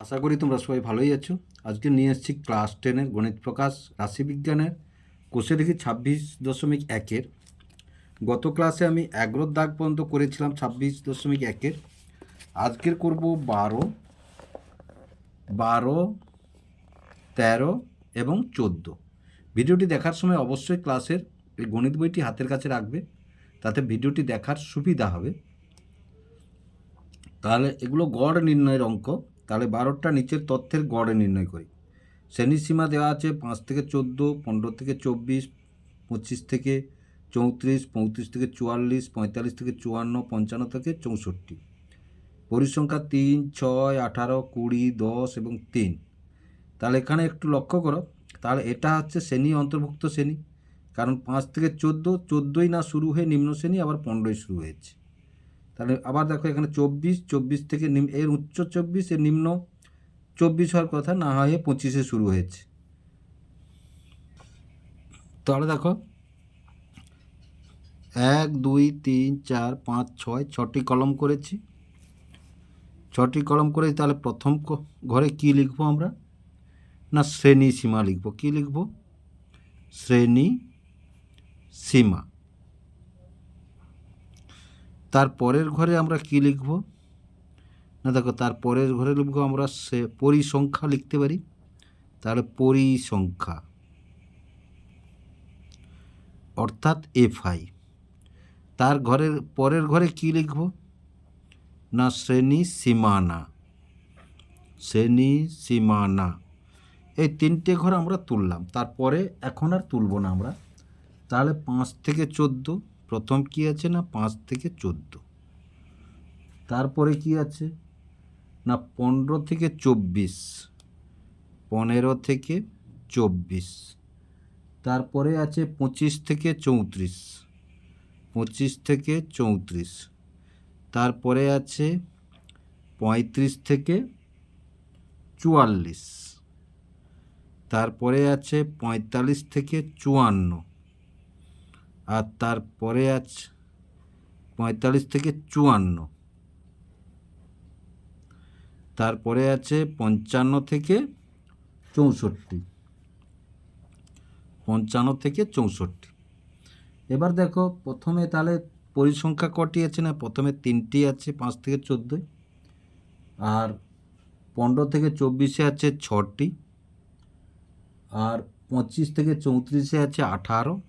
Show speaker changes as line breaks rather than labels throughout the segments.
আশা করি তোমরা সবাই ভালোই আছো। আজকে নিয়ে এসেছি ক্লাস টেনের গণিত প্রকাশ, রাশিবিজ্ঞানের, কোষে দেখি ছাব্বিশ দশমিক একের গত ক্লাসে আমি এগারোর দাগ পর্যন্ত করেছিলাম ছাব্বিশ দশমিক একের আজকের করব বারো বারো, তেরো এবং চোদ্দ। ভিডিওটি দেখার সময় অবশ্যই ক্লাসের এই গণিত বইটি হাতের কাছে রাখবে, তাতে ভিডিওটি দেখার সুবিধা হবে। তাহলে এগুলো গড় নির্ণয়ের অঙ্ক। তাহলে বারোটা নিচের তথ্যের গড়ে নির্ণয় করি। শ্রেণির সীমা দেওয়া আছে পাঁচ থেকে চোদ্দ, পনেরো থেকে চব্বিশ, পঁচিশ থেকে চৌত্রিশ, পঁয়ত্রিশ থেকে চুয়াল্লিশ, পঁয়তাল্লিশ থেকে চুয়ান্ন, পঞ্চান্ন থেকে চৌষট্টি। পরিসংখ্যা তিন, ছয়, আঠারো, কুড়ি, দশ এবং তিন। তাহলে এখানে একটু লক্ষ্য করো, তাহলে এটা হচ্ছে শ্রেণি, অন্তর্ভুক্ত শ্রেণি। কারণ পাঁচ থেকে চোদ্দ, চোদ্দোই না শুরু হয়ে নিম্ন শ্রেণি, আবার পনেরোই শুরু হয়েছে। তাহলে আবার দেখো এখানে চব্বিশ চব্বিশ থেকে নিম- এর উচ্চ চব্বিশ, এর নিম্ন চব্বিশ হওয়ার কথা না হয়ে পঁচিশে শুরু হয়েছে। তাহলে দেখো, এক, দুই, তিন, চার, পাঁচ, ছয়, ছটি কলম করেছি। ছটি কলম করেছি, তাহলে প্রথম ঘরে কি লিখব আমরা? না, শ্রেণি সীমা লিখব। কি লিখব? শ্রেণি সীমা। তার পরের ঘরে আমরা কি লিখব? না, দেখো, তার পরের ঘরে লিখব আমরা সে পরিসংখ্যা লিখতে পারি। তাহলে পরিসংখ্যা। অর্থাৎ এফআই। তার ঘরের, পরের ঘরে কি লিখব? না, শ্রেণি সীমানা। শ্রেণি সীমানা। এই তিনটে ঘর আমরা তুললাম। তারপরে এখন আর তুলব না আমরা। তাহলে পাঁচ থেকে চোদ্দ। প্রথম কি আছে না পাঁচ থেকে চোদ্দ? তারপরে কি আছে? না পনেরো থেকে চব্বিশ। পনেরো থেকে চব্বিশ। তারপরে আছে পঁচিশ থেকে চৌত্রিশ। পঁচিশ থেকে চৌত্রিশ। তারপরে আছে পঁয়ত্রিশ থেকে চুয়াল্লিশ। তারপরে আছে পঁয়তাল্লিশ থেকে চুয়ান্ন। আর তারপরে আছে পঁয়তাল্লিশ থেকে চুয়ান্ন। তারপরে আছে পঞ্চান্ন থেকে চৌষট্টি। পঞ্চান্ন থেকে চৌষট্টি। এবার দেখো, প্রথমে তাহলে পরিসংখ্যা কটি আছে না? প্রথমে তিনটি আছে, পাঁচ থেকে চোদ্দোয় আর পনেরো থেকে চব্বিশে আছে ছটি। আর পঁচিশ থেকে চৌত্রিশে আছে আঠারো।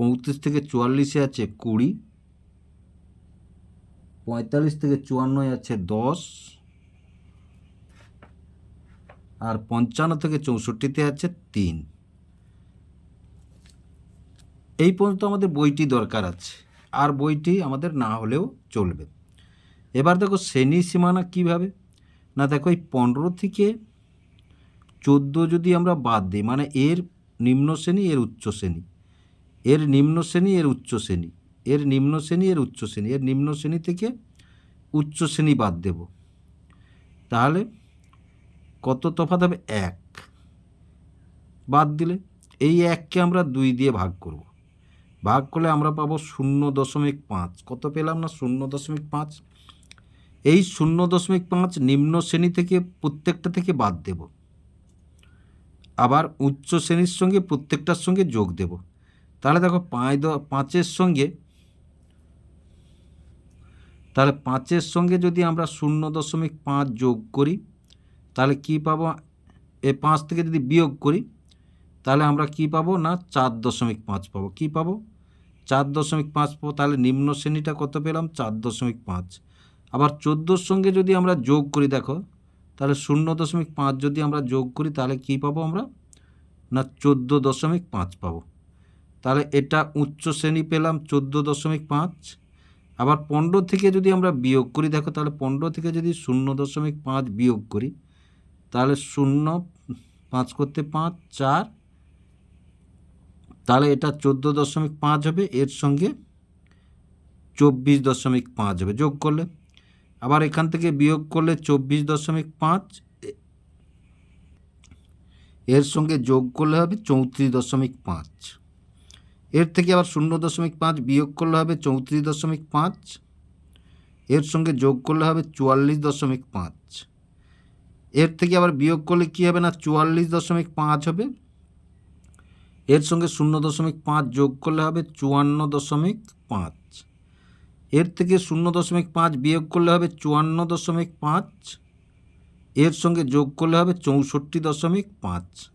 পঁয়ত্রিশ থেকে চুয়াল্লিশে আছে কুড়ি, পঁয়তাল্লিশ থেকে চুয়ান্নয় আছে দশ, আর পঞ্চান্ন থেকে চৌষট্টিতে আছে তিন। এই পর্যন্ত আমাদের বইটি দরকার আছে, আর বইটি আমাদের না হলেও চলবে। এবার দেখো শ্রেণি সীমানা কীভাবে? না দেখো এই পনেরো থেকে চোদ্দ যদি আমরা বাদ দিই মানে এর নিম্ন শ্রেণি, এর উচ্চ শ্রেণি এর নিম্ন শ্রেণি, এর উচ্চ শ্রেণি। এর নিম্ন শ্রেণি, এর উচ্চ শ্রেণি। এর নিম্ন শ্রেণি থেকে উচ্চ শ্রেণি বাদ দেব। তাহলে কত তফাৎ হবে? এক। বাদ দিলে এই এককে আমরা দুই দিয়ে ভাগ করব। ভাগ করলে আমরা পাবো শূন্য দশমিক পাঁচ। কত পেলাম না? শূন্য দশমিক পাঁচ। এই শূন্য দশমিক পাঁচ নিম্ন শ্রেণি থেকে প্রত্যেকটা থেকে বাদ দেব। আবার উচ্চ শ্রেণির সঙ্গে প্রত্যেকটার সঙ্গে যোগ দেব। তাহলে দেখো পাঁচ দ, পাঁচের সঙ্গে, তাহলে পাঁচের সঙ্গে যদি আমরা শূন্য দশমিক পাঁচ যোগ করি, তাহলে কি পাবো? এ পাঁচ থেকে যদি বিয়োগ করি, তাহলে আমরা কি পাবো না? চার দশমিক পাঁচ পাবো। কি পাবো? চার দশমিক পাঁচ পাবো। তাহলে নিম্ন শ্রেণীটা কত পেলাম? চার দশমিক পাঁচ। আবার চোদ্দোর সঙ্গে যদি আমরা যোগ করি, দেখো, তাহলে শূন্য দশমিক পাঁচ যদি আমরা যোগ করি, তাহলে কি পাবো আমরা? না, চোদ্দ দশমিক পাঁচ পাবো। তাহলে এটা উচ্চ শ্রেণি পেলাম চোদ্দ দশমিক পাঁচ। আবার পনেরো থেকে যদি আমরা বিয়োগ করি, দেখো তাহলে পনেরো থেকে যদি শূন্য দশমিক পাঁচ বিয়োগ করি, তাহলে শূন্য পাঁচ করতে পাঁচ, চার, তাহলে এটা চোদ্দ দশমিক পাঁচ হবে, এর সঙ্গে চব্বিশ দশমিক পাঁচ হবে, যোগ করলে। আবার এখান থেকে বিয়োগ করলে চব্বিশ দশমিক পাঁচ এর সঙ্গে যোগ করলে হবে চৌত্রিশ দশমিক পাঁচ। এর থেকে আবার শূন্য দশমিক পাঁচ বিয়োগ করলে হবে চৌত্রিশ দশমিক পাঁচ। এর সঙ্গে যোগ করলে হবে চুয়াল্লিশ দশমিক পাঁচ। এর থেকে আবার বিয়োগ করলে কী হবে না? চুয়াল্লিশ দশমিক পাঁচ হবে। এর সঙ্গে শূন্য দশমিক পাঁচ যোগ করলে হবে চুয়ান্ন দশমিক পাঁচ। এর থেকে শূন্য দশমিক পাঁচ বিয়োগ করলে হবে চুয়ান্ন দশমিক পাঁচ। এর সঙ্গে যোগ করলে হবে চৌষট্টি দশমিক পাঁচ।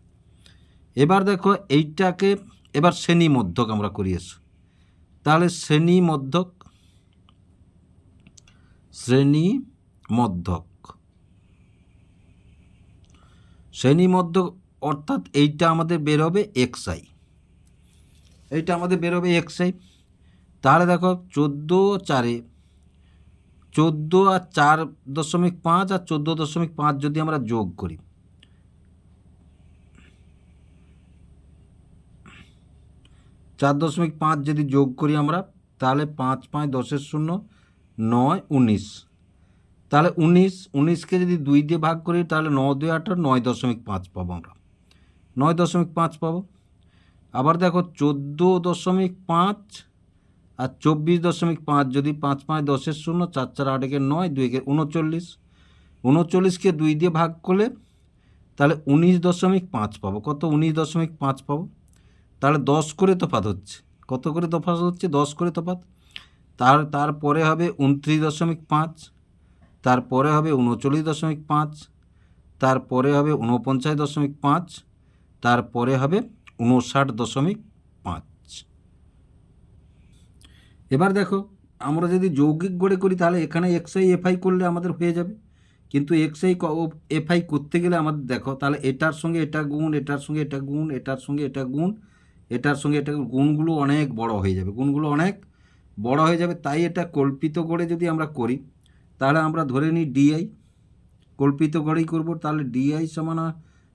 এবার দেখো এইটাকে এবার শ্রেণি মধ্যক আমরা করি এসো। তাহলে শ্রেণি মধ্যক শ্রেণি মধ্যক। শ্রেণি মধ্যক অর্থাৎ এইটা আমাদের বের হবে এক্সআই। এইটা আমাদের বের হবে এক্সআই। তাহলে দেখো চোদ্দ চারে, চোদ্দ আর চার দশমিক পাঁচ আর চোদ্দ দশমিক পাঁচ যদি আমরা যোগ করি চার দশমিক পাঁচ যদি যোগ করি আমরা, তাহলে পাঁচ পাঁচ দশের শূন্য, নয় উনিশ। তাহলে উনিশ, উনিশকে যদি দুই দিয়ে ভাগ করি, তাহলে ন দুই আঠারো নয় দশমিক পাঁচ পাবো আমরা। নয় দশমিক পাঁচ পাবো। আবার দেখো চোদ্দ দশমিক পাঁচ আর চব্বিশ দশমিক পাঁচ যদি পাঁচ পাঁচ দশের শূন্য, চার চার আট একে নয়, দুই একে উনচল্লিশ। উনচল্লিশকে দুই দিয়ে ভাগ করলে, তাহলে উনিশ দশমিক পাঁচ পাবো। কত? উনিশ দশমিক পাঁচ পাবো। তাহলে দশ করে তফাত হচ্ছে। কত করে তফাত হচ্ছে? দশ করে তফাৎ। তার তারপরে হবে উনত্রিশ দশমিক পাঁচ। তারপরে হবে উনচল্লিশ দশমিক পাঁচ। তারপরে হবে উনপঞ্চাশ দশমিক পাঁচ। তারপরে হবে উনষাট দশমিক পাঁচ। এবার দেখো, আমরা যদি যৌগিক গড়ে করি, তাহলে এখানে এক্সআই এফআই করলে আমাদের হয়ে যাবে। কিন্তু এক্সআই এফআই করতে গেলে আমাদের, দেখো, তাহলে এটার সঙ্গে এটা গুণ, এটার সঙ্গে এটা গুণ, এটার সঙ্গে এটা গুণ এটার সঙ্গে এটা গুণগুলো অনেক বড় হয়ে যাবে। গুণগুলো অনেক বড় হয়ে যাবে, তাই এটা কল্পিত করে যদি আমরা করি, তাহলে আমরা ধরে নিই ডিআই কল্পিত করেই করব, তাহলে ডিআই সমান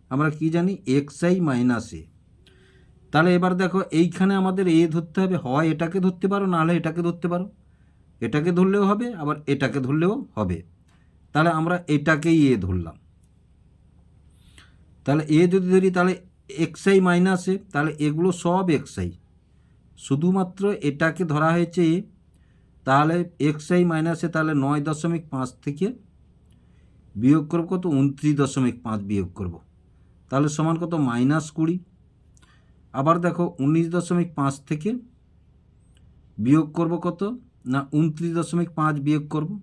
আমরা কি জানি এক্সআই মাইনাস এ তাহলে এবার দেখো, এইখানে আমাদের এ ধরতে হবে, হয় এটাকে ধরতে পারো নাহলে এটাকে ধরতে পারো। এটাকে ধরলেও হবে, আবার এটাকে ধরলেও হবে। তাহলে আমরা এটাকেই এ ধরলাম। তাহলে এ যদি ধরি, তাহলে এক্সআই মাইনাসে তাহলে এগুলো সব এক্সআই শুধুমাত্র এটাকে ধরা হয়েছে তাহলে এক্সআই মাইনাসে তাহলে নয় দশমিক পাঁচ থেকে বিয়োগ করব কত? উনত্রিশ দশমিক পাঁচ বিয়োগ করব। তাহলে সমান কত? মাইনাস কুড়ি। আবার দেখো, উনিশ দশমিক পাঁচ থেকে বিয়োগ করব কত? না, উনত্রিশ দশমিক পাঁচ বিয়োগ করব।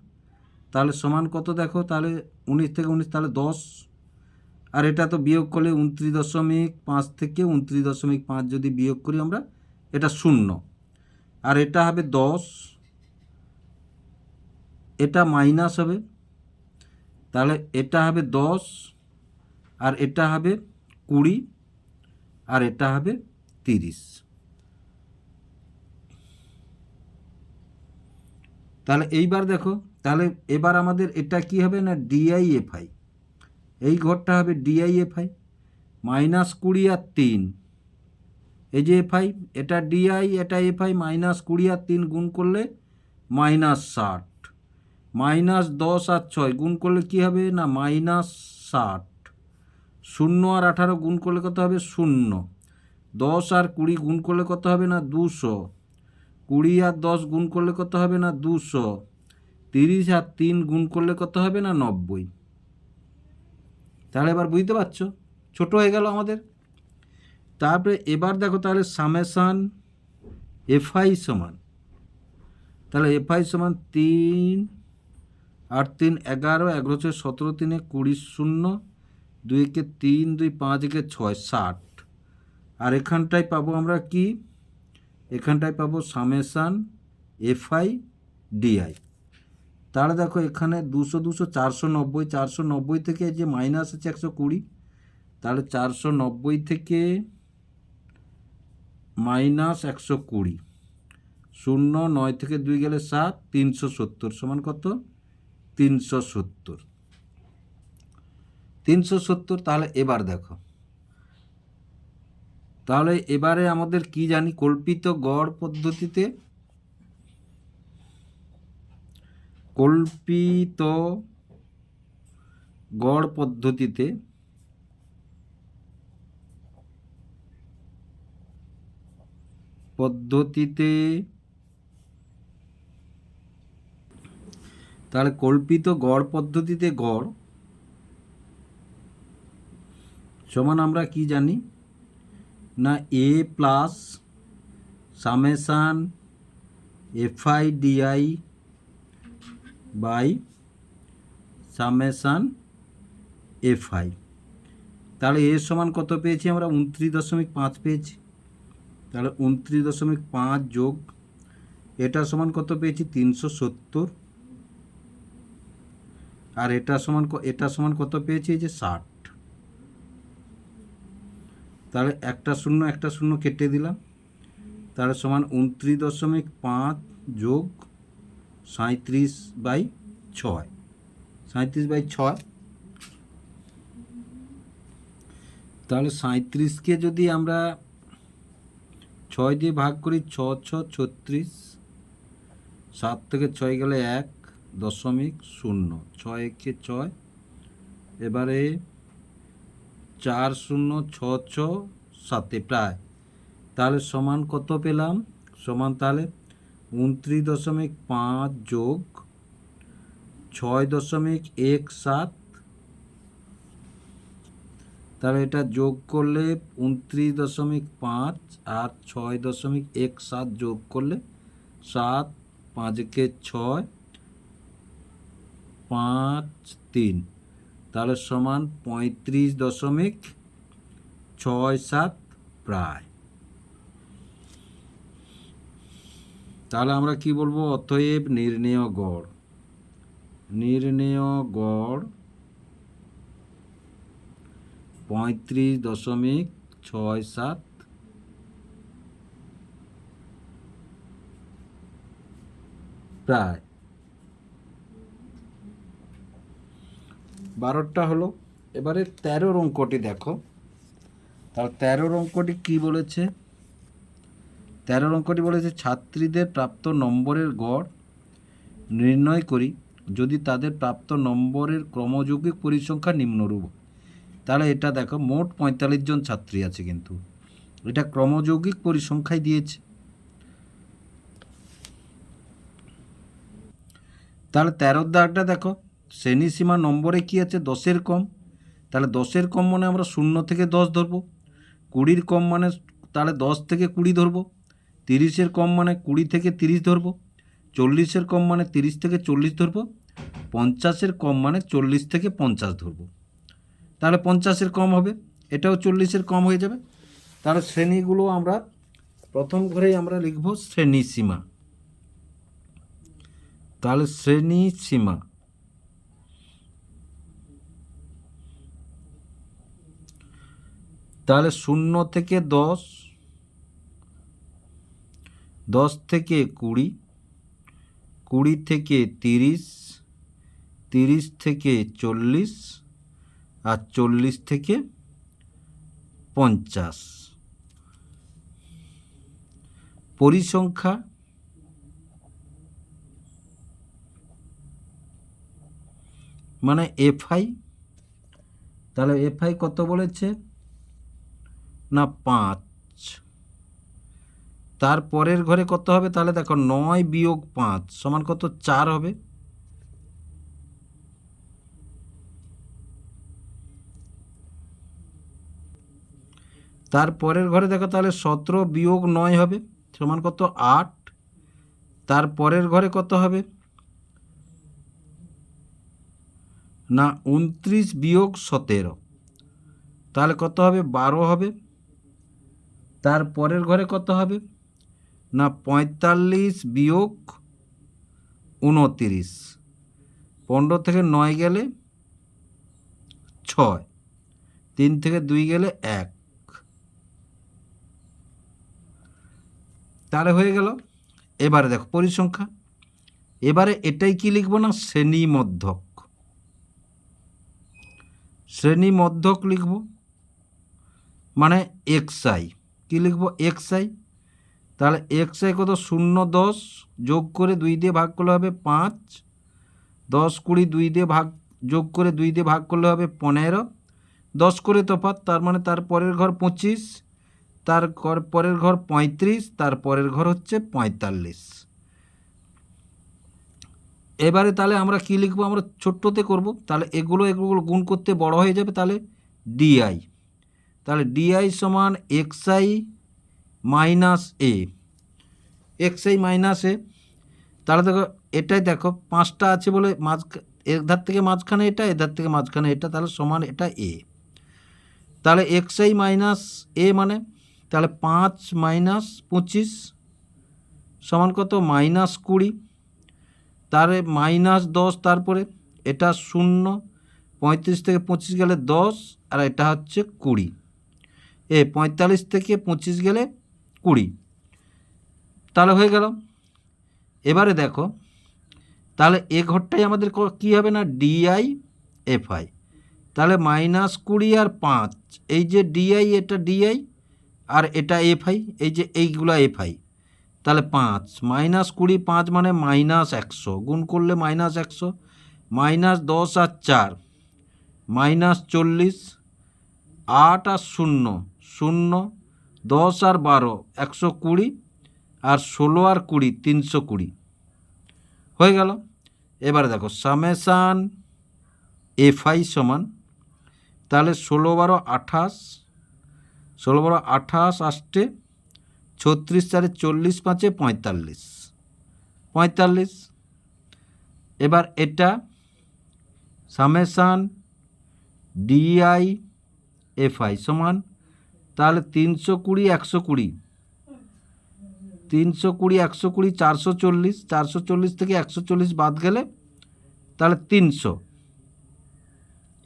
তাহলে সমান কত দেখো? তাহলে উনিশ থেকে উনিশ, তাহলে দশ। আর এটা তো বিয়োগ করলে উনত্রিশ দশমিক পাঁচ থেকে উনত্রিশ দশমিক পাঁচ যদি বিয়োগ করি আমরা, এটা শূন্য। আর এটা হবে দশ, এটা মাইনাস হবে, তাহলে এটা হবে দশ, আর এটা হবে কুড়ি, আর এটা হবে তিরিশ। তাহলে এইবার দেখো, তাহলে এবার আমাদের এটা কি হবে না ডিআইএফআই এই ঘরটা হবে ডিআইএফআই মাইনাস কুড়ি আর তিন। এই যে এফআই এটা ডিআই এটা এফআই মাইনাস কুড়ি আর তিন গুণ করলে মাইনাস ষাট। মাইনাস দশ আর ছয় গুণ করলে কী হবে না মাইনাস ষাট। শূন্য আর আঠারো গুণ করলে কত হবে? শূন্য। দশ আর কুড়ি গুণ করলে কত হবে না, দুশো। কুড়ি আর দশ গুণ করলে কত হবে না, দুশো। তিরিশ আর তিন গুণ করলে কত হবে না, নব্বই। তাহলে এবার বুঝতে পারছ? ছোট হয়ে গেল আমাদের। তারপরে এবার দেখো তাহলে সামেশান এফআই সমান। তাহলে এফআই সমান তিন আট তিন এগারো এগারো ছয় সতেরো, তিনে কুড়ি শূন্য, দুই একে তিন, দুই পাঁচ একে ছয়, ষাট। আর এখানটায় পাবো আমরা কি? এখানটায় পাবো সামেশান এফআই ডিআই তাহলে দেখো এখানে দুশো দুশো, চারশো, নব্বই চারশো, নব্বই থেকে যে মাইনাস আছে একশো কুড়ি, তাহলে চারশো, নব্বই থেকে মাইনাস একশো কুড়ি, শূন্য, নয় থেকে দুই গেলে সাত, তিনশো সত্তর সমান কত? তিনশো সত্তর। তিনশো সত্তর, তাহলে এবার দেখো। তাহলে এবারে আমাদের কি জানি, কল্পিত গড় পদ্ধতিতে কল্পিত গড় পদ্ধতিতে পদ্ধতিতে তাহলে কল্পিত গড় পদ্ধতিতে গড় সমান আমরা কি জানি? না A plus summation FI DI by summation FI. তাহলে এর সমান কত পেয়েছি আমরা? উনত্রিশ দশমিক পাঁচ পেয়েছি। তাহলে উনত্রিশ দশমিক পাঁচ যোগ, এটা সমান কত পেয়েছি? তিনশো সত্তর। আর এটা সমান এটা সমান কত পেয়েছি? যে ষাট। তাহলে একটা শূন্য একটা শূন্য কেটে দিলাম। তাহলে সমান উনত্রিশ দশমিক পাঁচ যোগ সাঁত্রিশ বাই ছয়। সাঁত্রিশ বাই ছয়। তাহলে সাঁত্রিশকে যদি আমরা ছয় দিয়ে ভাগ করি, ছ ছ, ছত্রিশ। সাত থেকে ছয় গেলে এক দশমিক শূন্য। ছয় একে ছয়। এবারে চার শূন্য, ছ ছ, সাতে প্রায়। তাহলে সমান কত পেলাম? সমান তাহলে উনত্রিশ দশমিক পাঁচ যোগ ছয় দশমিক এক সাত। তাহলে এটা যোগ করলে উনত্রিশ দশমিক পাঁচ আর ছয় দশমিক এক সাত যোগ করলে সাত পাঁচকে ছয়, পাঁচ তিন। তাহলে সমান পঁয়ত্রিশ দশমিক ছয় সাত প্রায়। তাহলে আমরা কি বলব? অতএব নির্ণেয় গড়। নির্ণেয় গড় পঁয়ত্রিশ দশমিক ছয় সাত প্রায়। বারোটা হলো। এবারে তেরোর অঙ্কটি দেখো। তাহলে তেরোর অঙ্কটি কি বলেছে? তেরোর অঙ্কটি বলেছে, ছাত্রীদের প্রাপ্ত নম্বরের গড় নির্ণয় করি, যদি তাদের প্রাপ্ত নম্বরের ক্রমযৌগিক পরিসংখ্যা নিম্নরূপ। তাহলে এটা দেখো, মোট পঁয়তাল্লিশ জন ছাত্রী আছে কিন্তু। এটা ক্রমযৌগিক পরিসংখ্যায় দিয়েছে। তাহলে তেরোর দাগটা দেখো, শ্রেণি সীমা নম্বরে কি আছে? দশের কম। তাহলে দশের কম মানে আমরা শূন্য থেকে দশ ধরবো। কুড়ির কম মানে তাহলে দশ থেকে কুড়ি ধরবো। তিরিশের কম মানে কুড়ি থেকে তিরিশ ধরবো, চল্লিশের কম মানে তিরিশ থেকে চল্লিশ ধরবো, পঞ্চাশের কম মানে চল্লিশ থেকে পঞ্চাশ ধরবো। তাহলে পঞ্চাশের কম হবে, এটাও চল্লিশের কম হয়ে যাবে। তাহলে শ্রেণীগুলো আমরা প্রথম ঘরেই আমরা লিখব শ্রেণি সীমা। তাহলে শ্রেণি সীমা। তাহলে শূন্য থেকে দশ দশ থেকে কুড়ি কুড়ি থেকে তিরিশ তিরিশ থেকে চল্লিশ আর চল্লিশ থেকে পঞ্চাশ। পরিসংখ্যা মানে এফআই, তাহলে এফআই কত বলেছে? না, পাঁচ। তার পরের ঘরে কত হবে? তাহলে দেখো নয় বিয়োগ পাঁচ সমান কত? চার হবে। তার পরের ঘরে দেখো তাহলে সতেরো বিয়োগ নয় হবে, সমান কত? আট। তার পরের ঘরে কত হবে? না, উনত্রিশ বিয়োগ সতেরো। তাহলে কত হবে? বারো হবে। তার পরের ঘরে কত হবে? না পঁয়তাল্লিশ বিয়োগ উনতিরিশ পনেরো থেকে নয় গেলে ছয়। তিন থেকে দুই গেলে এক। তাহলে হয়ে গেল। এবারে দেখো পরিসংখ্যা। এবারে এটাই কি লিখব না? শ্রেণি মধ্যক শ্রেণি মধ্যক লিখব। মানে এক্স কী লিখব? এক্স আই তাহলে এক্স আই কত? শূন্য, দশ যোগ করে দুই দিয়ে ভাগ করলে হবে পাঁচ। দশ কুড়ি দুই দিয়ে ভাগ, যোগ করে দুই দিয়ে ভাগ করলে হবে পনেরো। দশ করে তফাৎ, তার মানে তার পরের ঘর পঁচিশ, তার ঘর, পরের ঘর পঁয়ত্রিশ, তার পরের ঘর হচ্ছে পঁয়তাল্লিশ। এবারে তাহলে আমরা কি লিখব? আমরা ছোট্টতে করব। তাহলে এগুলো এগুলো গুণ করতে বড় হয়ে যাবে তাহলে ডিআই তাহলে ডিআই সমান X I minus A. X I minus A. তাহলে দেখো, এটাই দেখো, পাঁচটা আছে বলে মাঝ, এধার থেকে মাঝখানে এটা, এধার থেকে মাঝখানে এটা, তাহলে সমান এটা এ। তাহলে এক্স আই মাইনাস এ মানে তাহলে পাঁচ মাইনাস পঁচিশ সমান কত? মাইনাস কুড়ি। তারে মাইনাস দশ তারপরে এটা শূন্য, পঁয়ত্রিশ থেকে পঁচিশ গেলে দশ, আর এটা হচ্ছে কুড়ি। এ, পঁয়তাল্লিশ থেকে পঁচিশ গেলে কুড়ি। তাহলে হয়ে গেল। এবারে দেখো, তাহলে এ ঘরটাই আমাদের ক- হবে না? ডিআই এফআই তাহলে মাইনাস কুড়ি আর পাঁচ, এই যে ডিআই এটা ডিআই আর এটা এফআই এই যে এইগুলা এফআই তাহলে পাঁচ মাইনাস কুড়ি, পাঁচ মানে মাইনাস একশো। গুণ করলে মাইনাস একশো মাইনাস দশ আর চার মাইনাস চল্লিশ, আট আর শূন্য শূন্য দশ আর বারো, একশো কুড়ি আর ষোলো আর কুড়ি, তিনশো কুড়ি। হয়ে গেল। এবারে দেখো সামেশান এফআই সমান, তাহলে ষোলো বারো আঠাশ, ষোলো বারো আঠাশ আসতে ছত্রিশ চারে চল্লিশ পাঁচে পঁয়তাল্লিশ। পঁয়তাল্লিশ। এবার এটা সামেশান ডিআই, এফআই সমান তাহলে তিনশো কুড়ি, একশো কুড়ি। তিনশো কুড়ি, একশো কুড়ি, চারশো চল্লিশ চারশো চল্লিশ থেকে একশো চল্লিশ বাদ গেলে তাহলে তিনশো।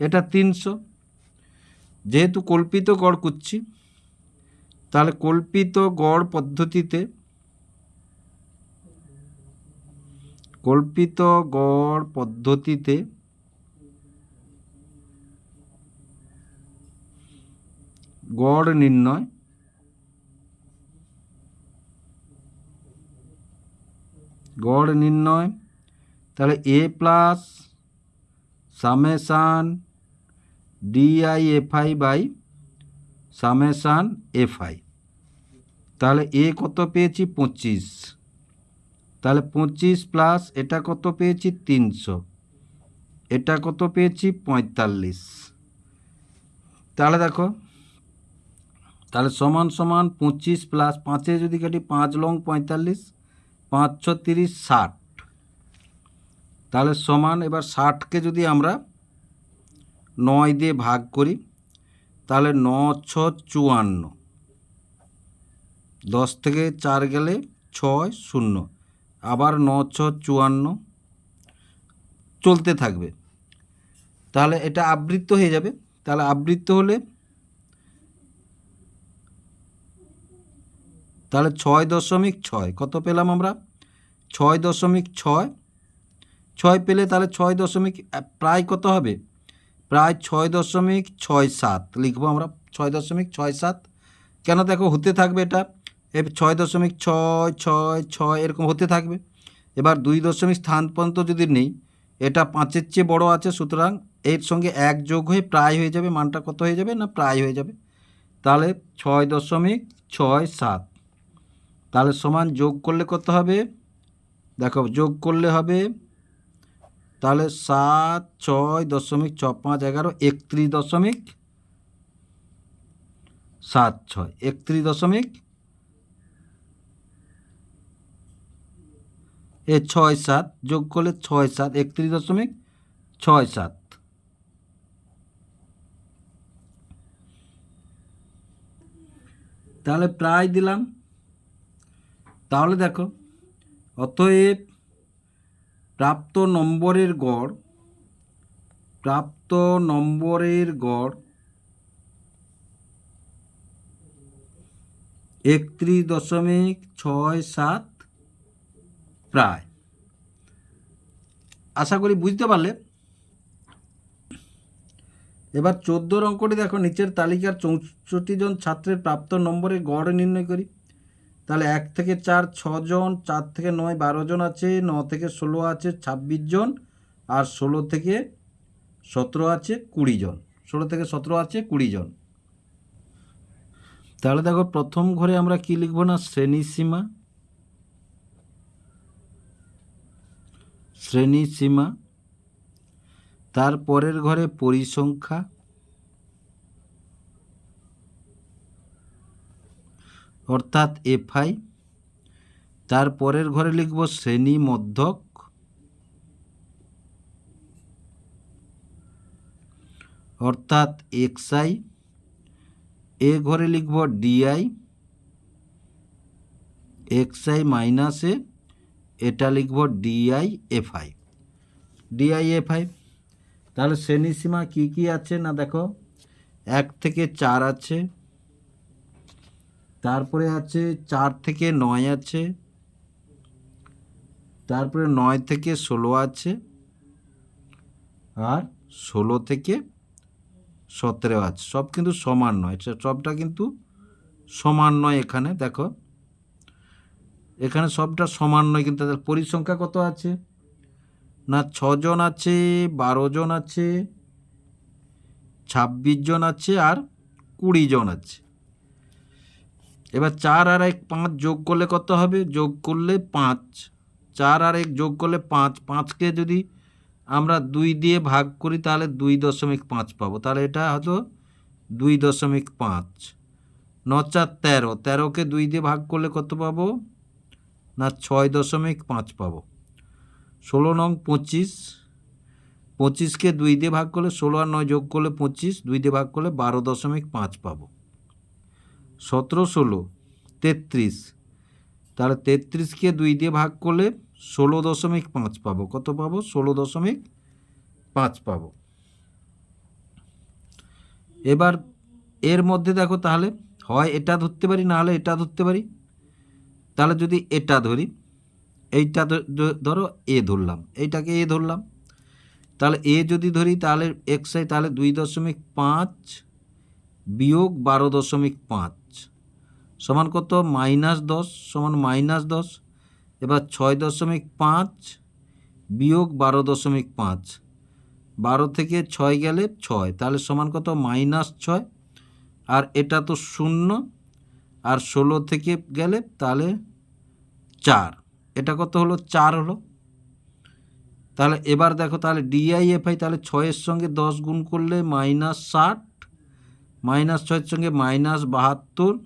এটা তিনশো। যেহেতু কল্পিত গড় করছি তাহলে কল্পিত গড় পদ্ধতিতে কল্পিত গড় পদ্ধতিতে গড় নির্ণয়। গড় নির্ণয়। তাহলে A plus summation DI FI by summation FI তাহলে এ কত পেয়েছি? পঁচিশ। তাহলে পঁচিশ প্লাস এটা কত পেয়েছি? তিনশো। এটা কত পেয়েছি? পঁয়তাল্লিশ। তাহলে দেখো তাহলে সমান সমান পঁচিশ প্লাস পাঁচে যদি কাটি পাঁচ লং পঁয়তাল্লিশ, পাঁচ ছ তিরিশ, ষাট। তাহলে সমান এবার ষাটকে যদি আমরা নয় দিয়ে ভাগ করি, তাহলে ন ছ চুয়ান্ন। দশ থেকে চার গেলে ছয় শূন্য। আবার ন ছ চুয়ান্ন চলতে থাকবে। তাহলে এটা আবৃত্ত হয়ে যাবে। তাহলে আবৃত্ত হলে তাহলে ছয় দশমিক ছয়, কত পেলাম আমরা? ছয় দশমিক ছয়। ছয় পেলে তাহলে ছয় দশমিক প্রায় কত হবে? প্রায় ছয় দশমিক ছয় সাত, লিখব আমরা ছয় দশমিক ছয় সাত। কেন দেখো হতে থাকবে এটা? এ ছয় দশমিক ছয় ছয় ছয় এরকম হতে থাকবে। এবার দুই দশমিক স্থান পর্যন্ত যদি নেই, এটা পাঁচের চেয়ে বড় আছে, সুতরাং এর সঙ্গে এক যোগ হয়ে প্রায় হয়ে যাবে, মানটা কত হয়ে যাবে না প্রায় হয়ে যাবে? তাহলে ছয় দশমিক ছয় সাত। তাহলে সমান যোগ করলে কত হবে? দেখো, যোগ করলে হবে তাহলে সাত, ছয় দশমিক ছ, পাঁচ, এগারো, একত্রিশ দশমিক সাত, ছয়, একত্রিশ দশমিক এ ছয়, সাত, যোগ করলে ছয়, সাত, একত্রিশ দশমিক ছয়, সাত। তাহলে প্রায় দিলাম। তাহলে দেখো, অতএব প্রাপ্ত নম্বরের গড়, প্রাপ্ত নম্বরের গড় একত্রিশ দশমিক ছয় সাত প্রায়। আশা করি বুঝতে পারলে। এবার চোদ্দোর অঙ্কটি দেখো, নিচের তালিকার চৌষট্টি জন ছাত্রের প্রাপ্ত নম্বরের গড় নির্ণয় করি। তাহলে এক থেকে চার ছজন চার থেকে নয়, বারো জন আছে, ন থেকে ষোলো আছে, ছাব্বিশ জন, আর ষোলো থেকে সতেরো আছে, কুড়ি জন। ষোলো থেকে সতেরো আছে, কুড়ি জন। তাহলে দেখো, প্রথম ঘরে আমরা কি লিখব না? শ্রেণি সীমা শ্রেণি সীমা তার পরের ঘরে পরিসংখ্যা। অর্থাৎ এফআই। তারপরের ঘরে লিখব শ্রেণি মধ্যক। অর্থাৎ এক্সআই। এ ঘরে লিখব ডিআই। এক্সআই মাইনাস এটা লিখব ডিআই এফআই। DI FI. তাহলে শ্রেণি সীমা কী কী আছে না দেখো? এক থেকে চার আছে। তারপরে আছে চার থেকে নয় আছে। তারপরে নয় থেকে ষোলো আছে। আর ষোলো থেকে সতেরো আছে। সব কিন্তু সমান নয়। সবটা কিন্তু সমান নয় এখানে, দেখো। এখানে সবটা সমান নয় কিন্তু তাদের পরিসংখ্যা কত আছে? না ছজন আছে, বারো জন আছে, ছাব্বিশ জন আছে, আর কুড়ি জন আছে। এবার চার আর এক পাঁচ যোগ করলে কত হবে? যোগ করলে পাঁচ। চার আর এক যোগ করলে পাঁচ। পাঁচকে যদি আমরা দুই দিয়ে ভাগ করি, তাহলে দুই দশমিক পাঁচ পাবো। তাহলে এটা হয়তো দুই দশমিক পাঁচ। ন চার তেরো। তেরোকে দুই দিয়ে ভাগ করলে কত পাবো? না, ছয় দশমিক পাঁচ পাবো। ষোলো নং পঁচিশ। পঁচিশকে দুই দিয়ে ভাগ করলে ষোলো আর নয় যোগ করলে পঁচিশ। দুই দিয়ে ভাগ করলে বারো দশমিক পাঁচ পাবো। সতেরো, ষোলো, তেত্রিশ। তাহলে তেত্রিশকে দুই দিয়ে ভাগ করলে ষোলো দশমিক পাঁচ পাবো। কত পাবো? ষোলো দশমিক পাঁচ পাবো। এবার এর মধ্যে দেখো তাহলে, হয় এটা ধরতে পারি, না হলে এটা ধরতে পারি। তাহলে যদি এটা ধরি, এইটা ধরো এ ধরলাম, এইটাকে এ ধরলাম। তাহলে এ যদি ধরি, তাহলে এক্স আই, তাহলে দুই দশমিক পাঁচ বিয়োগ বারো দশমিক পাঁচ। সমান কত? মাইনাস দশ সমান মাইনাস দশ। এবার ছয় দশমিক পাঁচ বিয়োগ বারো দশমিক পাঁচ। বারো থেকে ছয় গেলে ছয়, তাহলে সমান কত? মাইনাস ছয়। আর এটা তো শূন্য। আর ষোলো থেকে গেলে তাহলে চার। এটা কত হলো? চার হলো। তাহলে এবার দেখো, তাহলে ডিআইএফআই তাহলে ছয়ের সঙ্গে দশ গুণ করলে মাইনাস ষাট। মাইনাস ছয়ের সঙ্গে মাইনাস বাহাত্তর।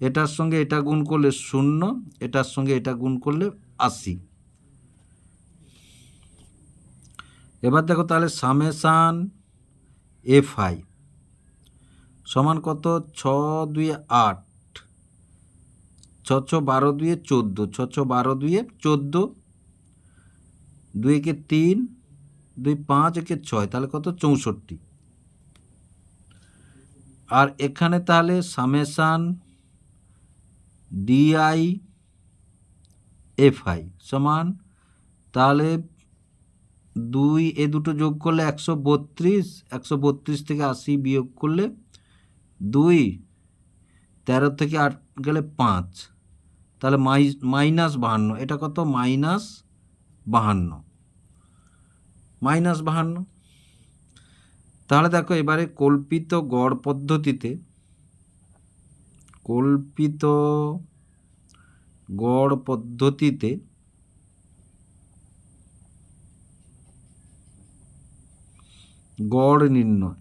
এটার সঙ্গে এটা গুণ করলে শূন্য, এটার সঙ্গে এটা গুণ করলে আশি। এবার দেখো তাহলে সামেশান এফ আই সমান কত? ছ দুই আট। ছ ছ বারো দুয়ে চোদ্দ। ছ ছ বারো দুয়ে চোদ্দ। দুই একে তিন। দুই পাঁচ একে ছয়। তাহলে কত? চৌষট্টি। আর এখানে তাহলে সামেশান ডিআই এফআই সমান, তাহলে দুই, এ দুটো যোগ করলে একশো বত্রিশ একশো বত্রিশ থেকে আশি বিয়োগ করলে দুই, তেরো থেকে আট গেলে পাঁচ। তাহলে মাই, মাইনাস বাহান্ন, এটা কত? মাইনাস বাহান্ন। মাইনাস বাহান্ন। তাহলে দেখো এবারে কল্পিত গড় পদ্ধতিতে কল্পিত গড় পদ্ধতিতে গড় নির্ণয়।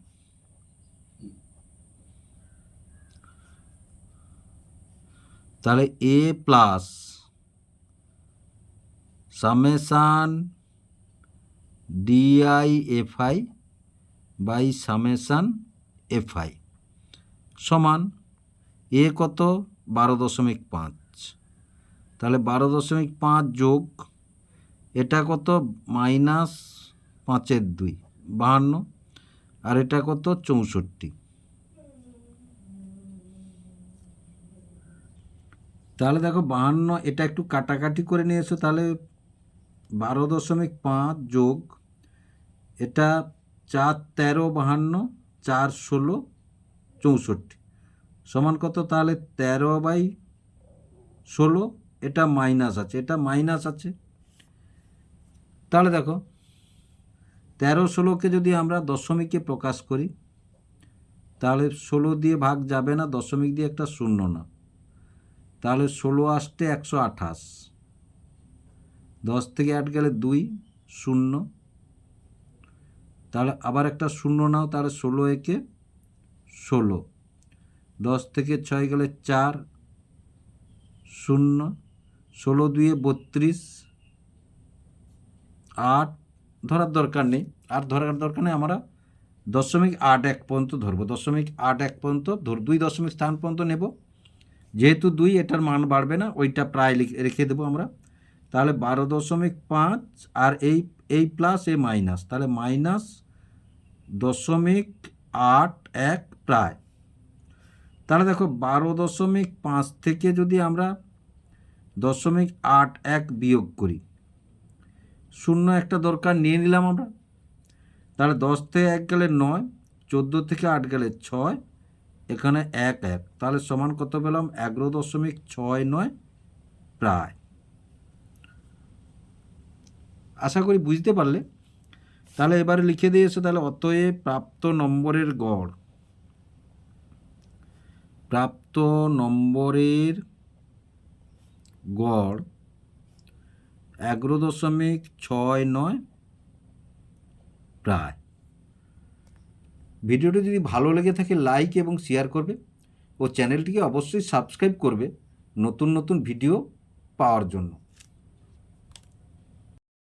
তাহলে A plus summation DI FI by summation FI সমান এ কত? বারো দশমিক পাঁচ। তাহলে বারো দশমিক পাঁচ যোগ, এটা কত? মাইনাস পাঁচের দুই, বাহান্ন। আর এটা কত? চৌষট্টি। তাহলে দেখো বাহান্ন, এটা একটু কাটাকাটি করে নিয়ে এসো তাহলে বারো দশমিক পাঁচ যোগ, এটা চার তেরো বাহান্ন, চার ষোলো, চৌষট্টি। সমান কত? তাহলে তেরো বাই ষোলো, এটা মাইনাস আছে। এটা মাইনাস আছে। তাহলে দেখো, তেরো ষোলোকে যদি আমরা দশমিকে প্রকাশ করি, তাহলে ষোলো দিয়ে ভাগ যাবে না, দশমিক দিয়ে একটা শূন্য না। তাহলে ষোলো আসতে একশো আঠাশ। দশ থেকে আট গেলে দুই, শূন্য। তাহলে আবার একটা শূন্য নাও, তাহলে ষোলো একে ষোলো। দশ থেকে ছয় গেলে চার, শূন্য, ষোলো দুয়ে বত্রিশ, আট, ধরার দরকার নেই। আর ধরার দরকার নেই, আমরা দশমিক আট এক পর্যন্ত ধরবো। দশমিক আট এক পর্যন্ত ধর, দুই দশমিক স্থান পর্যন্ত নেব। যেহেতু দুই, এটার মান বাড়বে না, ওইটা প্রায় রেখে দেবো আমরা। তাহলে বারো দশমিক পাঁচ আর এই এই প্লাস এ মাইনাস তাহলে মাইনাস দশমিক আট এক প্রায়। তাহলে দেখো বারো দশমিক পাঁচ থেকে যদি আমরা দশমিক আট এক বিয়োগ করি, শূন্য একটা দরকার নিয়ে নিলাম আমরা। তাহলে দশ থেকে এক গেলে নয়, চোদ্দ থেকে আট গেলে ছয়, এখানে এক এক। তাহলে সমান কত পেলাম? এগারো দশমিক ছয় নয় প্রায়। আশা করি বুঝতে পারলে। তাহলে এবারে লিখে দিয়েছে তাহলে অতএব প্রাপ্ত নম্বরের গড়। প্রাপ্ত নম্বরের গড় এগারো দশমিক ছয় নয় প্রায়। ভিডিওটি যদি ভালো লেগে থাকে লাইক এবং শেয়ার করবে ও চ্যানেলটিকে অবশ্যই সাবস্ক্রাইব করবে নতুন নতুন ভিডিও পাওয়ার জন্য।